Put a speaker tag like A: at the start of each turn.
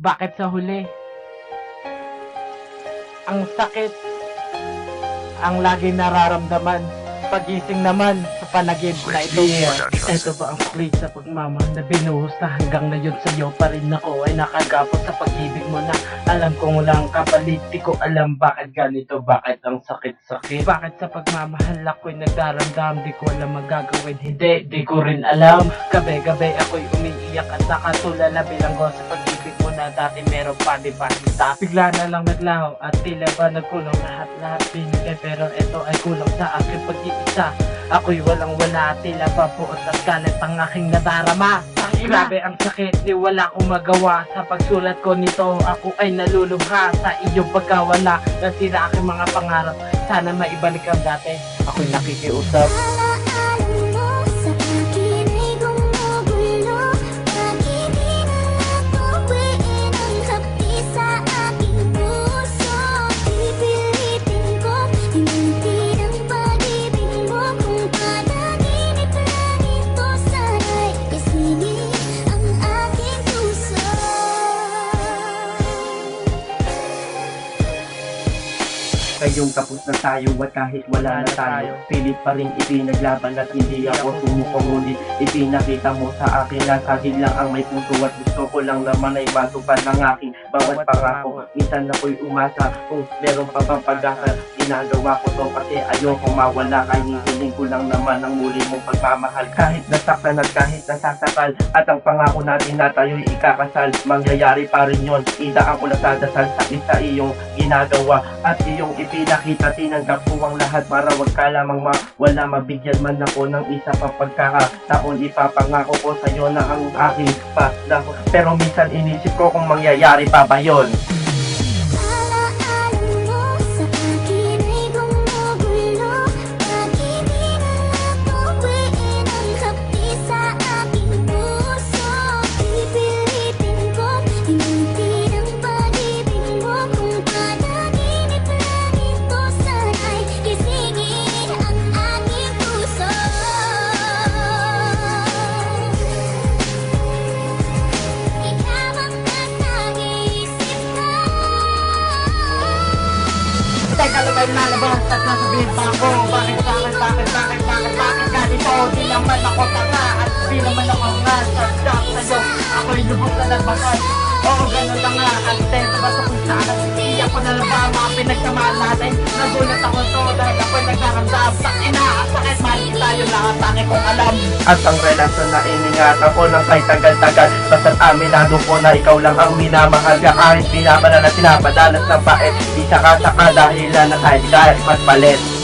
A: Bakit sa huli? Ang sakit. Ang lagi nararamdaman. Pagising naman sa panagib na ito. Ito ba ang play sa pagmamahal na binuhos na hanggang ngayon sa'yo pa rin ako ay nakagapot sa pag-ibig mo na alam kong walang kapalit di ko alam bakit ganito, bakit ang sakit-sakit bakit sa pagmamahal ako'y nagdaramdam di ko alam magagawin hindi, di ko rin alam gabi-gabi ako'y umiiyak at nakatulala bilang ko sa pag-ibig mo na dati meron pa di ba kita bigla na lang naglaho at tila ba nagkulong lahat-lahat binigay. Pero ito ay kulang sa aking pag-iisa. Ako'y walang wala tila pa buot at galit ang aking nadarama. Grabe ang sakit, di wala akong magawa Sa pagsulat ko nito, ako ay nalulubha Sa iyong pagkawala, nasira aking mga pangarap. Sana maibalik ang dati, ako'y nakikiusap
B: Ngayong tapos na tayo at kahit wala na tayo Pilit pa rin ipinaglaban at hindi ako sumukong Ngunit ipinakita mo sa akin na sa akin lang ang may puso At gusto ko lang naman ay matupad ng aking bawat pangako. Minsan ako'y umasa kung meron pa bang pag-asa Ginagawa ko to kasi ayokong mawala. Kahit hihiling ko lang naman ang muli mong pagmamahal. Kahit nasaktan at kahit nasasakal At ang pangako natin na tayo'y ikakasal Mangyayari pa rin yun. Idaan ko na sa dasal sa isa iyong ginagawa At iyong ipinakita tinanggap ko ang lahat Para wag ka lamang mawala Mabigyan man ako ng isa pa pagkakataon. Ipapangako ko sa iyo na ang aking pasako Pero minsan inisip ko kung mangyayari pa ba yun
A: Teka lang may lalabas at nasabihin pa ako Bakit sa akin, bakit, bakit, bakit, bakit ganito Di naman ako tanga at di naman ako nga Sadyak sa'yo, ako'y lubos na nagbakas Oo, ganun lang nga At tento ba sa kung saan na lang natin Nagulat ako to dahil ako'y nagkakamdam Sa ina, sakit, mahal kita yun lang ang kong alam.
B: At ang relasyon na iningatan ko ng kay tagal-tagal. Basta't aminado ko na ikaw lang ang minamahal ka. Kahit pinapala na pinapadalas ng pait Di saka-saka dahilan na kahit kahit magpalit